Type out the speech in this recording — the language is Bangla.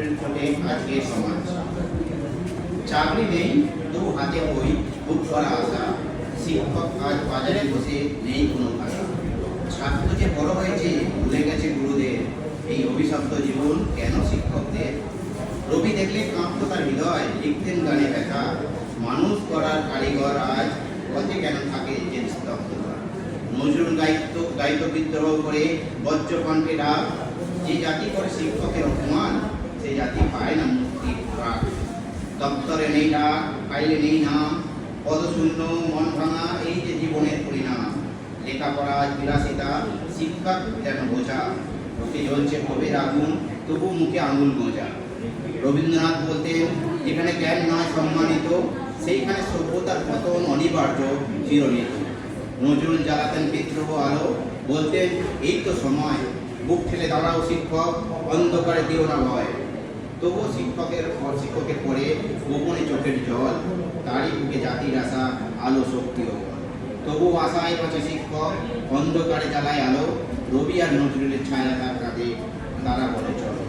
আজকের সমাজ চাকরি নেই তবু হাতে বই, বুক করা আশা। শিক্ষক আজ বাজারে বসে নেই কোনো ভাষা। ছাত্র যে বড় হয়েছে, ভুলে গেছে গুরুদের। এই অভিশপ্ত জীবন কেন শিক্ষকদের? রবি দেখলে কাঁপতো তার হৃদয়, লিখতেন গানে ব্যথা। মানুষ করার কারিগর আজ পথে কেন থাকে যে স্তব্ধতা নজরুল দায়িত্ব দায়িত্ব বিদ্রোহ করে বজ্রকণ্ঠে ডাক যে জাতি করে শিক্ষকের দপ্তরে নেই ডাক ফাইলে নেই নাম পদশূন্য, মন ভাঙা, এই যে জীবনের পরিণাম। লেখাপড়া, বিলাসিতা, শিক্ষা যেন বোঝা। মুখে জ্বলছে কবির আগুন, তবু মুখে আঙুল গোজা। রবীন্দ্রনাথ বলতেন, যেখানে জ্ঞান নয় সম্মানিত, সেইখানে সভ্যতার পতন অনিবার্য, চিরনিত। নজরুল জ্বালাতেন বিদ্রোহ আলো, বলতেন, এই তো সময়, বুক ঠেলে দাঁড়াও শিক্ষক, অন্ধকারে দিও না ভয়। তবুও শিক্ষকের শিক্ষকের পরে গোপনে চোখের জল, তারই বুকে জাতির আশা, আলো, শক্তি ও বল। তবু আশায় বাঁচে শিক্ষক, অন্ধকারে জ্বালায় আলো, রবি আর নজরুলের ছায়া তার কাঁধে, তারা বলে চলো